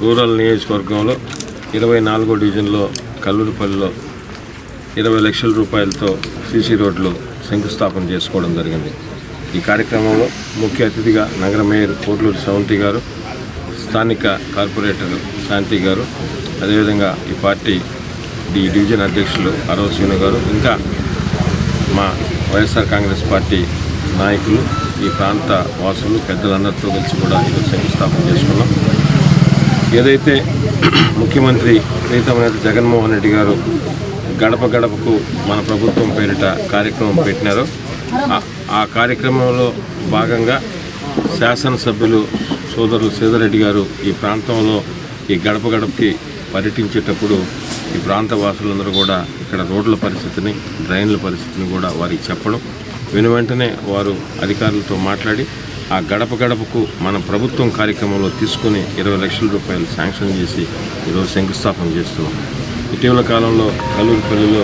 Rural నియోజకవర్గంలో ఇరవై నాలుగో డివిజన్లో కల్లూరుపల్లిలో ఇరవై లక్షల రూపాయలతో సీసీ రోడ్లు శంకుస్థాపన చేసుకోవడం జరిగింది. ఈ కార్యక్రమంలో ముఖ్య అతిథిగా నగర మేయర్ కోట్లూరు సవంతి గారు స్థానిక కార్పొరేటర్ శాంతి గారు అదేవిధంగా ఈ పార్టీ డి డివిజన్ అధ్యక్షులు అరవ శ్రీను గారు ఇంకా మా వైఎస్ఆర్ కాంగ్రెస్ పార్టీ నాయకులు ఈ ప్రాంత వాసులు పెద్దలందరితో కలిసి కూడా శంకుస్థాపన చేసుకున్నాం. ఏదైతే ముఖ్యమంత్రి ప్రీతమ నేత జగన్మోహన్ రెడ్డి గారు గడప గడపకు మన ప్రభుత్వం పేరిట కార్యక్రమం పెట్టినారో ఆ- ఆ కార్యక్రమంలో భాగంగా శాసనసభ్యులు సోదరులు సీతారెడ్డి గారు ఈ ప్రాంతంలో ఈ గడప గడపకి పర్యటించేటప్పుడు ఈ ప్రాంత వాసులందరూ కూడా ఇక్కడ రోడ్ల పరిస్థితిని డ్రైన్ల పరిస్థితిని కూడా వారికి చెప్పడం. వెను వెంటనే వారు అధికారులతో మాట్లాడి ఆ గడప గడపకు మన ప్రభుత్వం కార్యక్రమంలో తీసుకుని ఇరవై లక్షల రూపాయలు శాంక్షన్ చేసి ఈరోజు శంకుస్థాపన చేస్తున్నాం. ఇటీవల కాలంలో కల్లూరుపల్లిలో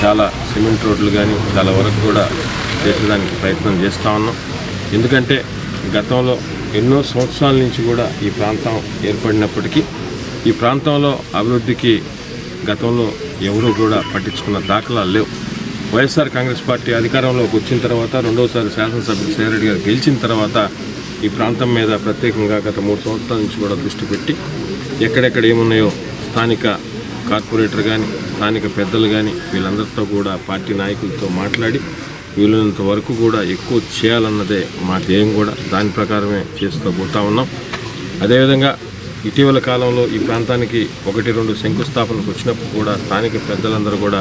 చాలా సిమెంట్ రోడ్లు కానీ చాలా వరకు కూడా చేసేదానికి ప్రయత్నం చేస్తూ ఉన్నాం. ఎందుకంటే గతంలో ఎన్నో సంవత్సరాల నుంచి కూడా ఈ ప్రాంతం ఏర్పడినప్పటికీ ఈ ప్రాంతంలో అభివృద్ధికి గతంలో ఎవరూ కూడా పట్టించుకున్న దాఖలాలు లేవు. వైఎస్ఆర్ కాంగ్రెస్ పార్టీ అధికారంలోకి వచ్చిన తర్వాత రెండవసారి శాసనసభ్యులు సేరెడ్డి గారు గెలిచిన తర్వాత ఈ ప్రాంతం మీద ప్రత్యేకంగా గత మూడు సంవత్సరాల నుంచి కూడా దృష్టి పెట్టి ఎక్కడెక్కడ ఏమున్నాయో స్థానిక కార్పొరేటర్ కానీ స్థానిక పెద్దలు కానీ వీళ్ళందరితో కూడా పార్టీ నాయకులతో మాట్లాడి వీలైనంత వరకు కూడా ఎక్కువ చేయాలన్నదే మా ధ్యేయం కూడా. దాని ప్రకారమే చేస్తూ పోతా ఉన్నాం. అదేవిధంగా ఇటీవల కాలంలో ఈ ప్రాంతానికి ఒకటి రెండు శంకుస్థాపనకు వచ్చినప్పుడు కూడా స్థానిక పెద్దలందరూ కూడా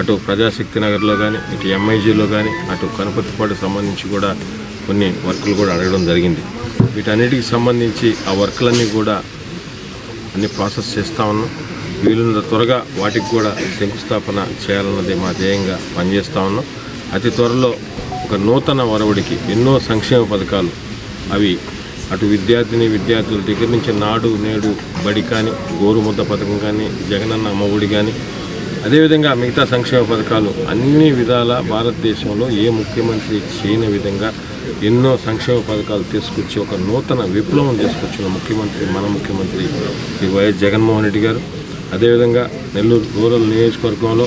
అటు ప్రజాశక్తి నగర్లో కానీ ఇటు ఎంఐజీలో కానీ అటు కనపతిపాడు సంబంధించి కూడా కొన్ని వర్కులు కూడా అడగడం జరిగింది. వీటన్నిటికి సంబంధించి ఆ వర్కులన్నీ కూడా అన్ని ప్రాసెస్ చేస్తూ ఉన్నాం. వీలున్న త్వరగా వాటికి కూడా శంకుస్థాపన చేయాలన్నది మా ధ్యేయంగా పనిచేస్తూ ఉన్నాం. అతి త్వరలో ఒక నూతన వరవడికి ఎన్నో సంక్షేమ పథకాలు అవి అటు విద్యార్థిని విద్యార్థుల దగ్గర నుంచి నాడు నేడు బడి కానీ గోరుముద్ద పథకం కానీ జగనన్న అమ్మఒడి కానీ అదేవిధంగా మిగతా సంక్షేమ పథకాలు అన్ని విధాల భారతదేశంలో ఏ ముఖ్యమంత్రి చేయని విధంగా ఎన్నో సంక్షేమ పథకాలు తీసుకొచ్చి ఒక నూతన విప్లవం తీసుకొచ్చిన ముఖ్యమంత్రి మన ముఖ్యమంత్రి శ్రీ వైఎస్ జగన్మోహన్ రెడ్డి గారు. అదేవిధంగా నెల్లూరు రూరల్ నియోజకవర్గంలో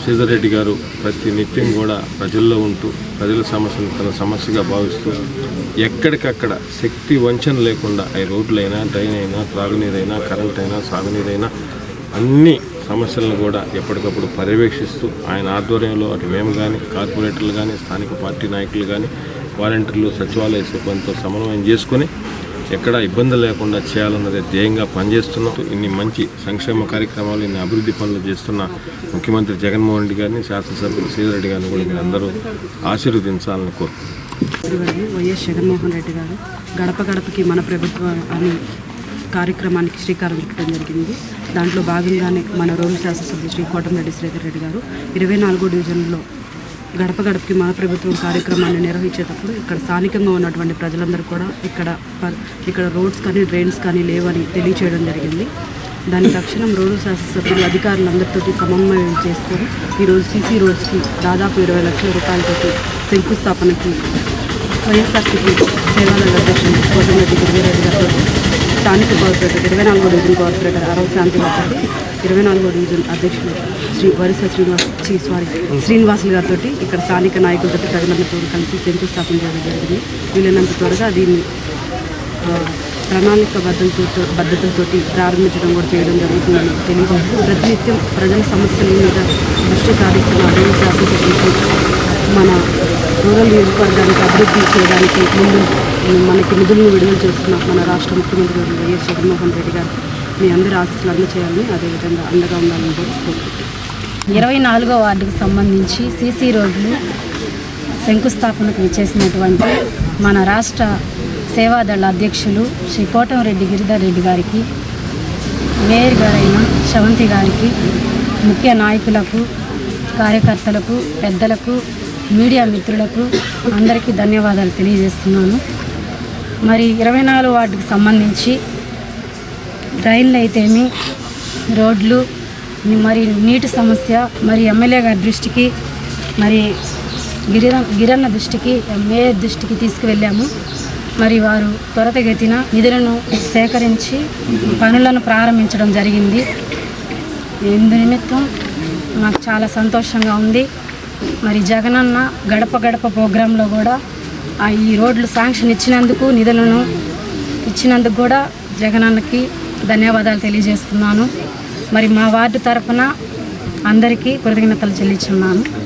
శ్రీధర్ రెడ్డి గారు ప్రతి నిత్యం కూడా ప్రజల్లో ఉంటూ ప్రజల సమస్యను తన సమస్యగా భావిస్తూ ఎక్కడికక్కడ శక్తి వంచన లేకుండా అవి రోడ్లైనా డ్రైన్ అయినా త్రాగునీరైనా కరెంట్ అయినా సాగునీరైనా అన్ని సమస్యలను కూడా ఎప్పటికప్పుడు పర్యవేక్షిస్తూ ఆయన ఆధ్వర్యంలో అటు మేము కానీ కార్పొరేటర్లు కానీ స్థానిక పార్టీ నాయకులు కానీ వాలంటీర్లు సచివాలయ సిబ్బందితో సమన్వయం చేసుకొని ఎక్కడ ఇబ్బంది లేకుండా చేయాలన్నదే ధ్యేయంగా పనిచేస్తున్నాం. ఇన్ని మంచి సంక్షేమ కార్యక్రమాలు ఇన్ని అభివృద్ధి పనులు చేస్తున్న ముఖ్యమంత్రి జగన్మోహన్ రెడ్డి గారిని శాసనసభ్యులు శ్రీధరెడ్డి గారిని కూడా మీరు అందరూ ఆశీర్వదించాలని కోరుకుంటున్నాను వైఎస్ జగన్మోహన్ రెడ్డి గారు గడప గడపకి మన ప్రభుత్వం అని కార్యక్రమానికి శ్రీకారం చుట్టడం జరిగింది. దాంట్లో భాగంగానే మన రోడ్డు శాసనసభ్యులు శ్రీ కోటమిరెడ్డి శ్రీధర్ రెడ్డి గారు ఇరవై నాలుగో డివిజన్లో గడప గడపకి మన ప్రభుత్వం కార్యక్రమాన్ని నిర్వహించేటప్పుడు ఇక్కడ స్థానికంగా ఉన్నటువంటి ప్రజలందరూ కూడా ఇక్కడ ఇక్కడ రోడ్స్ కానీ డ్రైన్స్ కానీ లేవని తెలియచేయడం జరిగింది. దాని తక్షణం రోడ్డు శాసనసభ్యులు అధికారులందరితో సమన్వయం చేసుకొని ఈరోజు సీసీ రోడ్స్కి దాదాపు ఇరవై లక్షల రూపాయలతో శంకుస్థాపనకి వైఎస్ఆర్సీపీ సేవల అధ్యక్షులు కోటమిరెడ్డి గిరిజరెడ్డి గారు స్థానిక కార్పొరేటర్ ఇరవై నాలుగో డివిజన్ కార్పొరేటర్ అరవ శాంతి గారితో ఇరవై నాలుగో డివిజన్ అధ్యక్షులు శ్రీ వరిస శ్రీనివాస్ సారీ శ్రీనివాసులు గారితో ఇక్కడ స్థానిక నాయకులతో ప్రజలందరితో కలిసి శంకుస్థాపన చేయడం జరిగింది. వీలైనంత త్వరగా దీన్ని ప్రణాళిక బద్దలతో బద్దతులతోటి ప్రారంభించడం కూడా చేయడం జరుగుతుందని తెలియజేస్తూ ప్రతినిత్యం ప్రజల సమస్యల మీద దృష్టి సాధిస్తున్న అభివృద్ధి శాసించడానికి మన రూరల్ నియోజకవర్గానికి అభివృద్ధి చేయడానికి ముందు మనకి నిధులను విడుదల చేస్తున్న మన రాష్ట్ర ముఖ్యమంత్రి వైఎస్ జగన్మోహన్ రెడ్డి గారు మీ అందరి ఆశీస్సులు అందచేయాలని అదేవిధంగా అండగా ఉండాలని కూడా కోరుకుంటున్నాను. ఇరవై నాలుగో వార్డుకు సంబంధించి సీసీ రోడ్లు శంకుస్థాపనకు ఇచ్చేసినటువంటి మన రాష్ట్ర సేవాదళ అధ్యక్షులు శ్రీ కోటంరెడ్డి గిరిధర్ రెడ్డి గారికి మేయర్ గారైన శవంతి గారికి ముఖ్య నాయకులకు కార్యకర్తలకు పెద్దలకు మీడియా మిత్రులకు అందరికీ ధన్యవాదాలు తెలియజేస్తున్నాను. మరి ఇరవై నాలుగు వార్డుకి సంబంధించి రైళ్ళు అయితేమి రోడ్లు మరి నీటి సమస్య మరి ఎమ్మెల్యే గారి దృష్టికి మరి గిరిర గిరన్న దృష్టికి మేయర్ దృష్టికి తీసుకువెళ్ళాము. మరి వారు త్వరతగతిన నిధులను సేకరించి పనులను ప్రారంభించడం జరిగింది. ఇందు నిమిత్తం నాకు చాలా సంతోషంగా ఉంది. మరి జగనన్న గడప గడప ప్రోగ్రాంలో కూడా ఈ రోడ్లు శాంక్షన్ ఇచ్చినందుకు నిధులను ఇచ్చినందుకు కూడా జగనన్నకి ధన్యవాదాలు తెలియజేస్తున్నాను. మరి మా వార్డు తరఫున అందరికీ కృతజ్ఞతలు చెల్లించున్నాను.